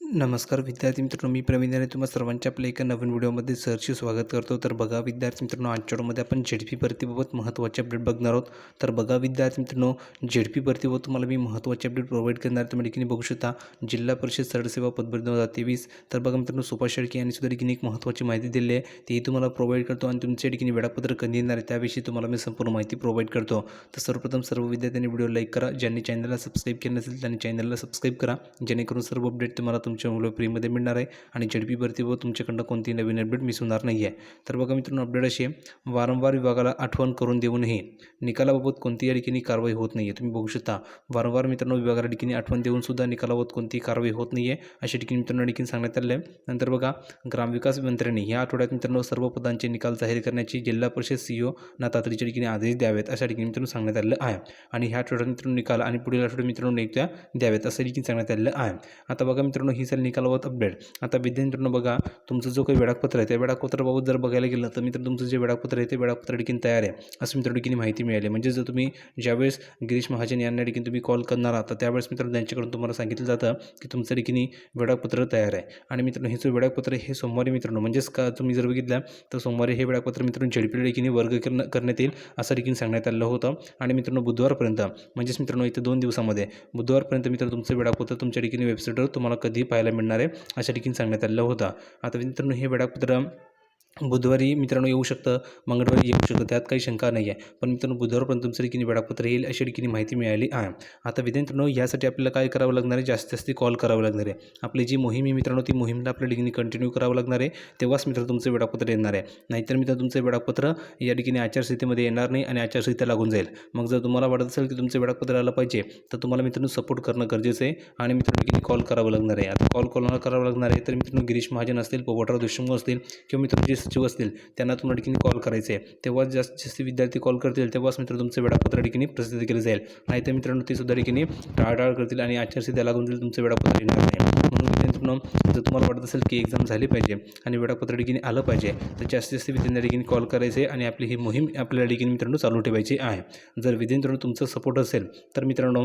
नमस्कार विद्यार्थी मित्रांनो मी प्रवीण आणि तुम्हा सर्वांच्या आपल्या एका नवीन व्हिडिओमध्ये सहर्ष स्वागत करतो. तर बघा विद्यार्थी मित्रांनो आजच्या व्हिडिओमध्ये आपण झेडपी भरतीबाबत महत्त्वाचे अपडेट बघणार आहोत. तर बघा विद्यार्थी मित्रांनो झेडपी भरतीबाबत तुम्हाला मी महत्त्वाचे अपडेट प्रोव्हाइड करणार आहे. तुम्ही ठिकाणी बघू शकता जिल्हा परिषद सरसेवा पदभर दोन हजार तेवीस. तर बघा मित्रांनो सुभाष शेळके यांनी सुद्धा ठिकाणी एक महत्त्वाची माहिती दिली आहे. तीही तुम्हाला प्रोव्हाइड करतो आणि तुमच्या ठिकाणी वेळापत्रक कधी येणार आहे त्याविषयी तुम्हाला मी संपूर्ण माहिती प्रोव्हाइड करतो. तर सर्वप्रथम सर्व विद्यार्थ्यांनी व्हिडिओ लाईक करा ज्यांनी चॅनलला सबस्क्राईब केलं नसेल त्यांनी चॅनलला सबस्क्राईब करा. जेणेकरून सर्व अपडेट तुम्हाला तुमच्या तुमच्या मुलं फ्रीमध्ये मिळणार आहे आणि झडपी भरतीवर तुमच्याकडनं कोणती नवीन अपडेट मिस होणार नाही आहे. तर बघा मित्रांनो अपडेट अशी आहे. वारंवार विभागाला आठवण करून देऊनही निकालाबाबत कोणत्याही ठिकाणी कारवाई होत नाही आहे तुम्ही बघू शकता वारंवार मित्रांनो विभागाला ठिकाणी आठवण देऊन सुद्धा निकालाबाबत कोणतीही कारवाई होत नाही आहे अशा ठिकाणी मित्रांनो ठिकाणी सांगण्यात आलं आहे. नंतर बघा ग्रामविकास मंत्र्यांनी या आठवड्यात मित्रांनो सर्व पदांचे निकाल जाहीर करण्याची जिल्हा परिषद सीईओ ना तातडीच्या ठिकाणी आदेश द्यावेत अशा ठिकाणी मित्रांनो सांगण्यात आलेलं आहे. आणि ह्या आठवड्यात मित्रांनो निकाल आणि पुढील आठवड्यात मित्रांनो नियुक्त्या द्याव्यात असं ठिकाणी सांगण्यात आलेलं आहे. आता बघा मित्रांनो ही झाली निकालाबाबत अपडेट आता विद्यार्थ्यांनो बघा तुमचं जो काही वेळापत्र आहे त्या वेळापत्राबाबत जर बघायला गेलं तर मित्र तुमचं जे वेळापत्र आहे ते वेळापत्र देखील तयार आहे. असं मित्र ठिकाणी माहिती मिळाली. म्हणजे जर तुम्ही ज्यावेळेस गिरीश महाजन यांना ठिकाणी तुम्ही कॉल करणार आहात तर त्यावेळेस मित्रांनो त्यांच्याकडून तुम्हाला सांगितलं जातं की तुमचं ठिकाणी वेळापत्र तयार आहे. आणि मित्रांनो हे जो वेळापत्र हे सोमवारी मित्रांनो म्हणजेच का तुम्ही जर बघितलं तर सोमवारी हे वेळापत्र मित्रांनो झेडपी ठिकाणी वर्ग करण्यात येईल असं ठिकाणी सांगण्यात आलेलं होतं. आणि मित्रांनो बुधवारपर्यंत म्हणजेच मित्रांनो इथे दोन दिवसामध्ये बुधवारपर्यंत मित्र तुमचं वेळापत्र तुमच्या ठिकाणी वेबसाईटवर तुम्हाला कधी पाहायला मिळणार आहे. अशा ठिकाणी सांगण्यात आलेला होता. आता मित्रांनो हे वेळापत्र बुधवारी मित्रांनो येऊ शकतं मंगळवारी येऊ शकतं त्यात काही शंका नाही आहे पण मित्रांनो बुधवारपर्यंत तुमचं ठिकाणी वेळापत्र येईल अशा ठिकाणी माहिती मिळाली आहे. आता विद्यार्थ्यांनो यासाठी आपल्याला काय करावं लागणार आहे? जास्तीत जास्त कॉल करावं लागणार आहे. आपली जी मोहीम आहे मित्रांनो ती मोहीमला आपल्या ठिकाणी कंटिन्यू करावं लागणार आहे. तेव्हाच मित्र तुमचं वेळापत्र येणार आहे. नाहीतर मित्र तुमचं वेळापत्र या ठिकाणी आचारसंहितेमध्ये येणार नाही आणि आचारसंहिता लागून जाईल. मग जर तुम्हाला वाटत असेल की तुमचं वेळापत्र आलं पाहिजे तर तुम्हाला मित्रांनो सपोर्ट करणं गरजेचं आहे आणि मित्रांनो ठिकाणी कॉल करावं लागणार आहे. आता कॉल कोणाला करावं लागणार आहे? तर मित्रांनो गिरीश महाजन असतील पोपटराव देशमुख असतील किंवा मित्रांनो जे सचिव असतील त्यांना तुम्हाला ठिकाणी कॉल करायचे. आहे तेव्हाच जास्तीत जास्त विद्यार्थी कॉल करतील तेव्हाच मित्र तुमचं वेळापत्र ठिकाणी प्रसिद्ध केलं जाईल. नाही तर मित्रांनो ते सुद्धा ठिकाणी टाळाटाळ करतील आणि आचारसंहिता लागून जाईल तुमचं वेळापत्र येणार नाही. म्हणून मित्रांनो जर तुम्हाला वाटत असेल की एक्झाम झाली पाहिजे आणि वेळापत्र ठिकाणी आलं पाहिजे तर जास्तीत जास्त विद्यार्थ्यांना ठिकाणी कॉल करायचे आणि आपली ही मोहीम आपल्याला ठिकाणी मित्रांनो चालू ठेवायची आहे. जर विद्यार्थ्यांनो तुमचं सपोर्ट असेल तर मित्रांनो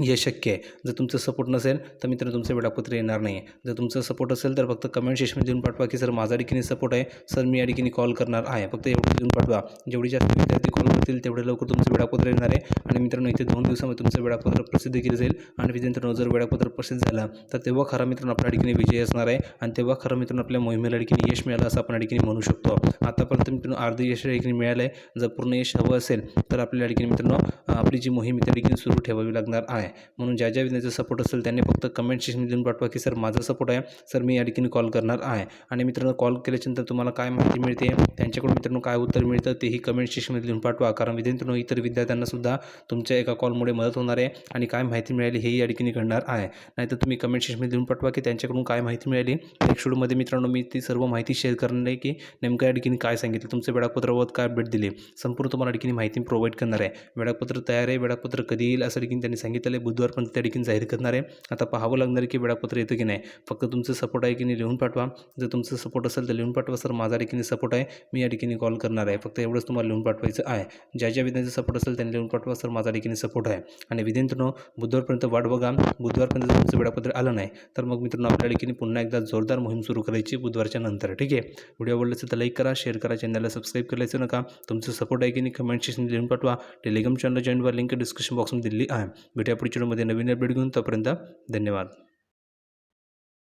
हे शक्य आहे. जर तुमचं सपोर्ट नसेल तर मित्र तुमचं वेळापत्र येणार नाही आहे जर तुमचं सपोर्ट असेल तर फक्त कमेंट सेक्शनमध्ये देऊन पाठवा की सर माझा ठिकाणी सपोर्ट आहे. सर मी या ठिकाणी कॉल करणार आहे. फक्त एवढं देऊन पाठवा. जेवढी जास्त विद्यार्थी कॉल करतील तेवढे लवकर तुमचं वेळापत्र येणार आहे. आणि मित्रांनो इथे दोन दिवसामध्ये तुमचं वेळापत्र प्रसिद्ध केलं जाईल. आणि विद्यार्थ्यांनो जर वेळापत्र प्रसिद्ध झालं तर तेव्हा खरा मित्रांनो आपल्या ठिकाणी विजय असणार आहे. आणि तेव्हा खरं मित्रांनो आपल्या मोहिमेला ठिकाणी यश मिळालं असं आपण या ठिकाणी म्हणू शकतो. आतापर्यंत मित्रांनो अर्ध यश या ठिकाणी मिळालं आहे जर पूर्ण यश हवं असेल तर आपल्या ठिकाणी मित्रांनो आपली जी मोहीम त्या ठिकाणी सुरू ठेवावी लागणार आहे. म्हणून ज्या ज्या विद्यार्थ्यांचा सपोर्ट असेल त्यांनी फक्त कमेंट सेक्शनमध्ये लिहून पाठवा की सर माझा सपोर्ट आहे. सर मी या ठिकाणी कॉल करणार आहे. आणि मित्रांनो कॉल केल्याच्यानंतर तुम्हाला काय माहिती मिळते? त्यांच्याकडून मित्रांनो काय उत्तर मिळतं तेही कमेंट सेक्शनमध्ये लिहून पाठवा. कारण विद्यार्थ्यांनो इतर विद्यार्थ्यांना सुद्धा तुमच्या एका कॉलमुळे मदत होणार आहे आणि काय माहिती मिळाली हेही या ठिकाणी घडणार आहे. नाहीतर तुम्ही कमेंट सेक्शनमध्ये लिहून पाठवा की त्यांच्याकडून काय माहिती मिळाली? नेक्स्ट व्हिडिओमध्ये मित्रांनो मी ती सर्व माहिती शेअर करणार आहे की नेमकं या ठिकाणी काय सांगितलं? तुमचं वेळापत्रावर काय अपडेट दिली? संपूर्ण तुम्हाला ठिकाणी माहिती प्रोव्हाइड करणार आहे. वेळापत्र तयार आहे वेळापत्र कधी येईल असं देखील त्यांनी सांगितलं आहे. बुधवारपर्यंत त्या देखील जाहीर करणार आहे. आता पाहावं लागणार की वेळापत्र येतं की नाही. फक्त तुमचं सपोर्ट आहे की नाही लिहून पाठवा. जर तुमचं सपोर्ट असेल तर लिहून पाठवा सर. माझा ठिकाणी सपोर्ट आहे. मी या ठिकाणी कॉल करणार आहे. फक्त एवढंच तुम्हाला लिहून पाठवायचं आहे. ज्या ज्या विद्यार्थ्यांचा सपोर्ट असेल त्यांनी लिहून पाठवा सर. माझा ठिकाणी सपोर्ट आहे. आणि विद्यार्थ्यांनो बुधवारपर्यंत वाट बघा. बुधवारपर्यंत जर तुमचं वेळापत्र आलं नाही तर मग मित्रांनो आपल्या ठिकाणी पुन्हा एकदा जोरदार मोहीम सुरू करायची बुधवारच्या नंतर. ठीक आहे? व्हिडिओ आवडलं असेल तर लाईक करा शेअर करा चॅनलला सबस्क्राईब करायचं नका. तुमचं सपोर्ट आहे की नाही कमेंट सेक्शन लिहून पाठवा. Telegram channel join link description बॉक्समध्ये दिली आहे. भेटूया पुढच्या व्हिडिओमध्ये नवीन अपडेट घेऊन तोपर्यंत धन्यवाद.